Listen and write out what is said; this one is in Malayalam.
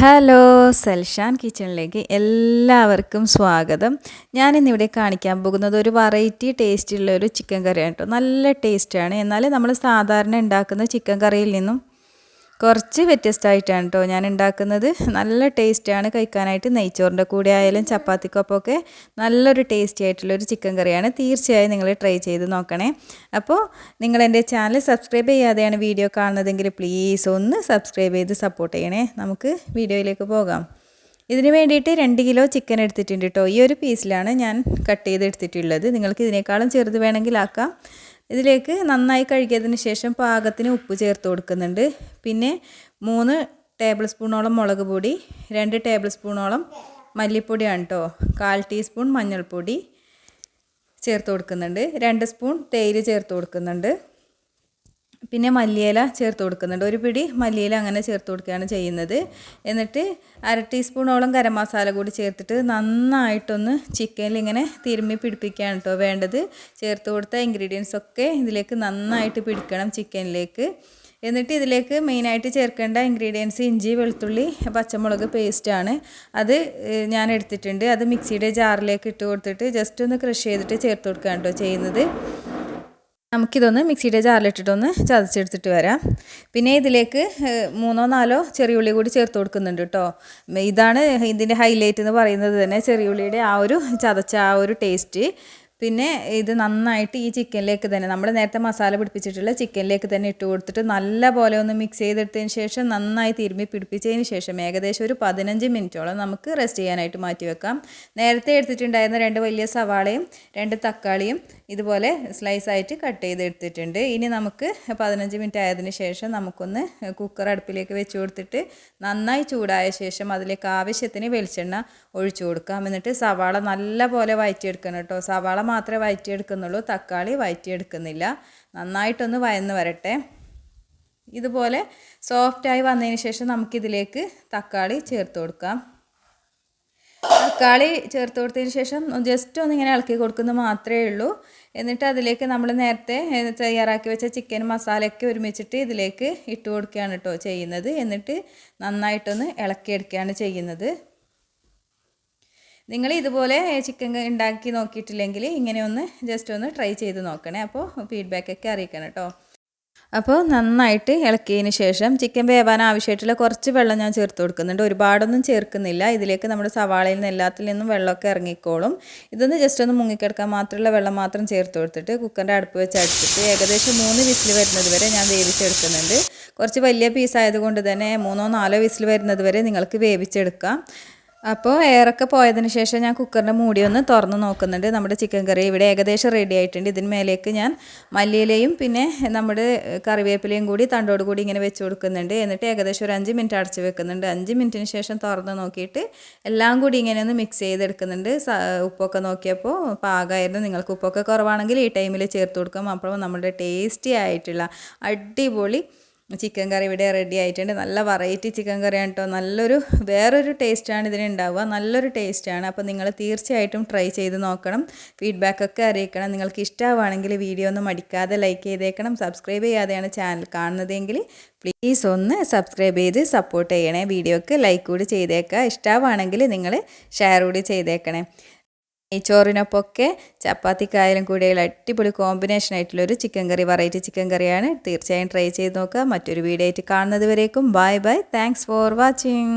ഹലോ സൽഷാൻ കിച്ചണിലേക്ക് എല്ലാവർക്കും സ്വാഗതം. ഞാനിന്നിവിടെ കാണിക്കാൻ പോകുന്നത് ഒരു വെറൈറ്റി ടേസ്റ്റുള്ള ഒരു ചിക്കൻ കറിയാണ് കേട്ടോ നല്ല ടേസ്റ്റാണ് എന്നാൽ നമ്മൾ സാധാരണ ഉണ്ടാക്കുന്ന ചിക്കൻ കറിയിൽ നിന്നും കുറച്ച് വ്യത്യസ്തമായിട്ടാണ് കേട്ടോ ഞാൻ ഉണ്ടാക്കുന്നത് നല്ല ടേസ്റ്റാണ് കഴിക്കാനായിട്ട് നെയ്ച്ചോറിന്റെ കൂടെ ആയാലും ചപ്പാത്തിക്കൊപ്പമൊക്കെ നല്ലൊരു ടേസ്റ്റി ആയിട്ടുള്ളൊരു ചിക്കൻ കറിയാണ്. തീർച്ചയായും നിങ്ങൾ ട്രൈ ചെയ്ത് നോക്കണേ. അപ്പോൾ നിങ്ങൾ എന്റെ ചാനൽ സബ്സ്ക്രൈബ് ചെയ്യാതെയാണ് വീഡിയോ കാണുന്നതെങ്കിൽ പ്ലീസ് ഒന്ന് സബ്സ്ക്രൈബ് ചെയ്ത് സപ്പോർട്ട് ചെയ്യണേ. നമുക്ക് വീഡിയോയിലേക്ക് പോകാം. ഇതിന് വേണ്ടിയിട്ട് രണ്ട് കിലോ ചിക്കൻ എടുത്തിട്ടുണ്ട് കേട്ടോ ഈ ഒരു പീസിലാണ് ഞാൻ കട്ട് ചെയ്ത് എടുത്തിട്ടുള്ളത് നിങ്ങൾക്ക് ഇതിനേക്കാളും ചെറുത് വേണമെങ്കിൽ ആക്കാം. ഇതിലേക്ക് നന്നായി കഴുകിയതിന് ശേഷം പാകത്തിന് ഉപ്പ് ചേർത്ത് കൊടുക്കുന്നുണ്ട്. പിന്നെ മൂന്ന് ടേബിൾ സ്പൂണോളം മുളക് പൊടി രണ്ട് ടേബിൾ സ്പൂണോളം മല്ലിപ്പൊടിയാണ് കേട്ടോ കാൽ ടീസ്പൂൺ മഞ്ഞൾപ്പൊടി ചേർത്ത് കൊടുക്കുന്നുണ്ട്. രണ്ട് സ്പൂൺ തേയില ചേർത്ത് കൊടുക്കുന്നുണ്ട്. പിന്നെ മല്ലിയില ചേർത്ത് കൊടുക്കുന്നുണ്ട്. ഒരു പിടി മല്ലിയില അങ്ങനെ ചേർത്ത് കൊടുക്കുകയാണ് ചെയ്യുന്നത്. എന്നിട്ട് അര ടീസ്പൂണോളം ഗരം മസാല കൂടി ചേർത്തിട്ട് നന്നായിട്ടൊന്ന് ചിക്കനിൽ ഇങ്ങനെ തിരുമ്മി പിടിപ്പിക്കുകയാണ് കേട്ടോ വേണ്ടത്. ചേർത്ത് കൊടുത്ത ഇൻഗ്രീഡിയൻസ് ഒക്കെ ഇതിലേക്ക് നന്നായിട്ട് പിടിക്കണം ചിക്കനിലേക്ക്. എന്നിട്ട് ഇതിലേക്ക് മെയിനായിട്ട് ചേർക്കേണ്ട ഇൻഗ്രീഡിയൻസ് ഇഞ്ചി വെളുത്തുള്ളി പച്ചമുളക് പേസ്റ്റാണ് അത് ഞാൻ എടുത്തിട്ടുണ്ട്. അത് മിക്സിയുടെ ജാറിലേക്ക് ഇട്ട് കൊടുത്തിട്ട് ജസ്റ്റ് ഒന്ന് ക്രഷ് ചെയ്തിട്ട് ചേർത്ത് കൊടുക്കുകയാണ് കേട്ടോ ചെയ്യുന്നത്. നമുക്കിതൊന്ന് മിക്സിയുടെ ജാറിലിട്ടിട്ടൊന്ന് ചതച്ചെടുത്തിട്ട് വരാം. പിന്നെ ഇതിലേക്ക് മൂന്നോ നാലോ ചെറിയുള്ളി കൂടി ചേർത്ത് കൊടുക്കുന്നുണ്ട് കേട്ടോ ഇതാണ് ഇതിന്റെ ഹൈലൈറ്റ് എന്ന് പറയുന്നത് തന്നെ ചെറിയുള്ളിയുടെ ആ ഒരു ചതച്ച ആ ഒരു ടേസ്റ്റ് പിന്നെ ഇത് നന്നായിട്ട് ഈ ചിക്കനിലേക്ക് തന്നെ നമ്മൾ നേരത്തെ മസാല പിടിപ്പിച്ചിട്ടുള്ള ചിക്കനിലേക്ക് തന്നെ ഇട്ട് കൊടുത്തിട്ട് നല്ല പോലെ ഒന്ന് മിക്സ് ചെയ്തെടുത്തതിന് ശേഷം നന്നായി തിരുമ്പി പിടിപ്പിച്ചതിന് ശേഷം ഏകദേശം ഒരു പതിനഞ്ച് മിനിറ്റോളം നമുക്ക് റെസ്റ്റ് ചെയ്യാനായിട്ട് മാറ്റി വെക്കാം. നേരത്തെ എടുത്തിട്ടുണ്ടായിരുന്ന രണ്ട് വലിയ സവാളയും രണ്ട് തക്കാളിയും ഇതുപോലെ സ്ലൈസ് ആയിട്ട് കട്ട് ചെയ്തെടുത്തിട്ടുണ്ട്. ഇനി നമുക്ക് പതിനഞ്ച് മിനിറ്റ് ആയതിന് ശേഷം നമുക്കൊന്ന് കുക്കർ അടുപ്പിലേക്ക് വെച്ച് കൊടുത്തിട്ട് നന്നായി ചൂടായ ശേഷം അതിലേക്ക് ആവശ്യത്തിന് വെളിച്ചെണ്ണ ഒഴിച്ചു കൊടുക്കാം. എന്നിട്ട് സവാള നല്ല പോലെ വയറ്റിയെടുക്കണം കേട്ടോ. സവാള മാത്രമേ വഴറ്റിയെടുക്കുന്നുള്ളൂ തക്കാളി വഴറ്റിയെടുക്കുന്നില്ല നന്നായിട്ടൊന്ന് വയന്ന് വരട്ടെ. ഇതുപോലെ സോഫ്റ്റായി വന്നതിന് ശേഷം നമുക്കിതിലേക്ക് തക്കാളി ചേർത്ത് കൊടുക്കാം. തക്കാളി ചേർത്ത് കൊടുത്തതിന് ശേഷം ജസ്റ്റ് ഒന്ന് ഇങ്ങനെ ഇളക്കി കൊടുക്കുന്നത് മാത്രമേ ഉള്ളൂ. എന്നിട്ട് അതിലേക്ക് നമ്മൾ നേരത്തെ തയ്യാറാക്കി വെച്ച ചിക്കൻ മസാലയൊക്കെ ഒരുമിച്ചിട്ട് ഇതിലേക്ക് ഇട്ട് കൊടുക്കുകയാണ് കേട്ടോ ചെയ്യുന്നത്. എന്നിട്ട് നന്നായിട്ടൊന്ന് ഇളക്കിയെടുക്കുകയാണ് ചെയ്യുന്നത്. നിങ്ങൾ ഇതുപോലെ ചിക്കൻ ഉണ്ടാക്കി നോക്കിയിട്ടില്ലെങ്കിൽ ഇങ്ങനെ ഒന്ന് ജസ്റ്റ് ഒന്ന് ട്രൈ ചെയ്ത് നോക്കണേ. അപ്പോൾ ഫീഡ്ബാക്കൊക്കെ അറിയിക്കണം കേട്ടോ അപ്പോൾ നന്നായിട്ട് ഇളക്കിയതിന് ശേഷം ചിക്കൻ വേവാൻ ആവശ്യമായിട്ടുള്ള കുറച്ച് വെള്ളം ഞാൻ ചേർത്ത് കൊടുക്കുന്നുണ്ട്. ഒരുപാടൊന്നും ചേർക്കുന്നില്ല. ഇതിലേക്ക് നമ്മുടെ സവാളയിൽ നിന്ന് എല്ലാത്തിൽ നിന്നും വെള്ളമൊക്കെ ഇറങ്ങിക്കോളും. ഇതൊന്ന് ജസ്റ്റ് ഒന്ന് മുങ്ങിക്കിടക്കാൻ മാത്രമുള്ള വെള്ളം മാത്രം ചേർത്ത് കൊടുത്തിട്ട് കുക്കറിന്റെ അടുപ്പ് വെച്ച് അടിച്ചിട്ട് ഏകദേശം മൂന്ന് വിസിൽ വരുന്നത് വരെ ഞാൻ വേവിച്ചെടുക്കുന്നുണ്ട്. കുറച്ച് വലിയ പീസ് ആയതുകൊണ്ട് തന്നെ മൂന്നോ നാലോ വിസിൽ വരുന്നത് വരെ നിങ്ങൾക്ക് വേവിച്ചെടുക്കാം. അപ്പോൾ എയറൊക്കെ പോയതിന് ശേഷം ഞാൻ കുക്കറിന്റെ മൂടി ഒന്ന് തുറന്ന് നോക്കുന്നുണ്ട്. നമ്മുടെ ചിക്കൻ കറി ഇവിടെ ഏകദേശം റെഡി ആയിട്ടുണ്ട്. ഇതിന് മേലേക്ക് ഞാൻ മല്ലിയിലയും പിന്നെ നമ്മുടെ കറിവേപ്പിലയും കൂടി തണ്ടോട് കൂടി ഇങ്ങനെ വെച്ച് കൊടുക്കുന്നുണ്ട്. എന്നിട്ട് ഏകദേശം ഒരു അഞ്ച് മിനിറ്റ് അടച്ച് വെക്കുന്നുണ്ട്. അഞ്ച് മിനിറ്റിന് ശേഷം തുറന്ന് നോക്കിയിട്ട് എല്ലാം കൂടി ഇങ്ങനെ ഒന്ന് മിക്സ് ചെയ്തെടുക്കുന്നുണ്ട്. ഉപ്പൊക്കെ നോക്കിയപ്പോൾ പാകമായിരുന്നു നിങ്ങൾക്ക് ഉപ്പൊക്കെ കുറവാണെങ്കിൽ ഈ ടൈമിൽ ചേർത്ത് കൊടുക്കാം. അപ്പോൾ നമ്മുടെ ടേസ്റ്റി ആയിട്ടുള്ള അടിപൊളി ചിക്കൻ കറി ഇവിടെ റെഡി ആയിട്ടുണ്ട്. നല്ല വെറൈറ്റി ചിക്കൻ കറിയാണ് കേട്ടോ നല്ലൊരു വേറൊരു ടേസ്റ്റാണ് ഇതിന് ഉണ്ടാവുക നല്ലൊരു ടേസ്റ്റാണ് അപ്പോൾ നിങ്ങൾ തീർച്ചയായിട്ടും ട്രൈ ചെയ്ത് നോക്കണം. ഫീഡ്ബാക്കൊക്കെ അറിയിക്കണം. നിങ്ങൾക്ക് ഇഷ്ടമാവുകയാണെങ്കിൽ വീഡിയോ ഒന്ന് മടിക്കാതെ ലൈക്ക് ചെയ്തേക്കണം. സബ്സ്ക്രൈബ് ചെയ്യാതെയാണ് ചാനൽ കാണുന്നതെങ്കിൽ പ്ലീസ് ഒന്ന് സബ്സ്ക്രൈബ് ചെയ്ത് സപ്പോർട്ട് ചെയ്യണേ. വീഡിയോക്ക് ലൈക്ക് കൂടി ചെയ്തേക്കുക ഇഷ്ടമാവുകയാണെങ്കിൽ നിങ്ങൾ ഷെയർ കൂടി ചെയ്തേക്കണേ. നെയ്ച്ചോറിനൊപ്പമൊക്കെ ചപ്പാത്തിക്കായാലും കൂടിയുള്ള അടിപൊളി കോമ്പിനേഷൻ ആയിട്ടുള്ള ഒരു ചിക്കൻ കറി വെറൈറ്റി ചിക്കൻ കറിയാണ് തീർച്ചയായും ട്രൈ ചെയ്ത് നോക്കുക. മറ്റൊരു വീഡിയോ ആയിട്ട് കാണുന്നത് വരേക്കും. Bye bye thanks for watching